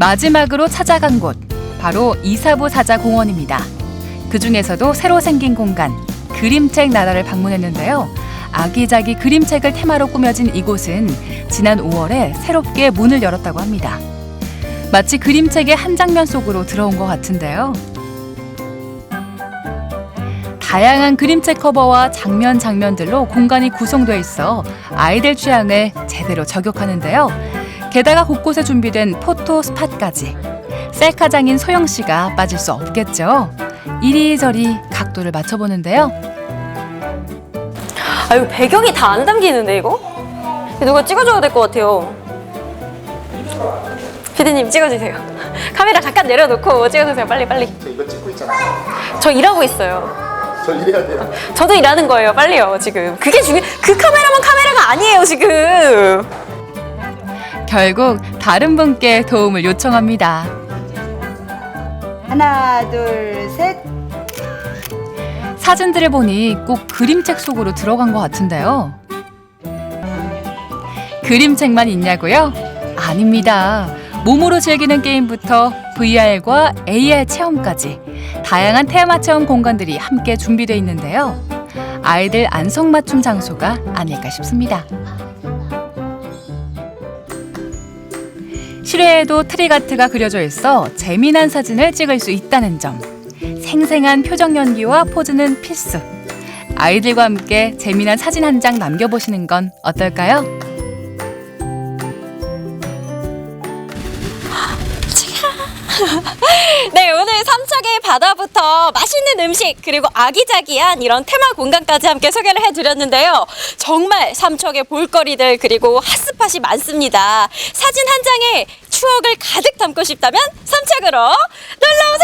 마지막으로 찾아간 곳 바로 이사부 사자 공원입니다. 그 중에서도 새로 생긴 공간 그림책 나라를 방문했는데요. 아기자기 그림책을 테마로 꾸며진 이곳은 지난 5월에 새롭게 문을 열었다고 합니다. 마치 그림책의 한 장면 속으로 들어온 것 같은데요. 다양한 그림책 커버와 장면 장면들로 공간이 구성되어 있어 아이들 취향에 제대로 저격하는데요. 게다가 곳곳에 준비된 포토 스팟까지 셀카장인 소영 씨가 빠질 수 없겠죠. 이리저리 각도를 맞춰보는데요. 아 이거 배경이 다 안 담기는데 이거? 이거 누가 찍어줘야 될 것 같아요. 피디님 찍어주세요. 카메라 잠깐 내려놓고 찍어주세요. 빨리 빨리. 저 이거 찍고 있잖아요. 저 일하고 있어요. 저 이래야 돼요. 저도 일하는 거예요. 빨리요. 지금 그게 중요. 그 카메라만 카메라가 아니에요. 지금. 결국 다른 분께 도움을 요청합니다. 하나, 둘, 셋. 사진들을 보니 꼭 그림책 속으로 들어간 것 같은데요. 그림책만 있냐고요? 아닙니다. 몸으로 즐기는 게임부터 VR과 AR 체험까지 다양한 테마 체험 공간들이 함께 준비되어 있는데요. 아이들 안성맞춤 장소가 아닐까 싶습니다. 실외에도 트리가트가 그려져 있어 재미난 사진을 찍을 수 있다는 점. 생생한 표정 연기와 포즈는 필수. 아이들과 함께 재미난 사진 한 장 남겨보시는 건 어떨까요? 네, 오늘 삼척의 바다부터 맛있는 음식 그리고 아기자기한 이런 테마 공간까지 함께 소개를 해드렸는데요. 정말 삼척의 볼거리들 그리고 핫스팟이 많습니다. 사진 한 장에 추억을 가득 담고 싶다면 삼척으로 놀러 오세요.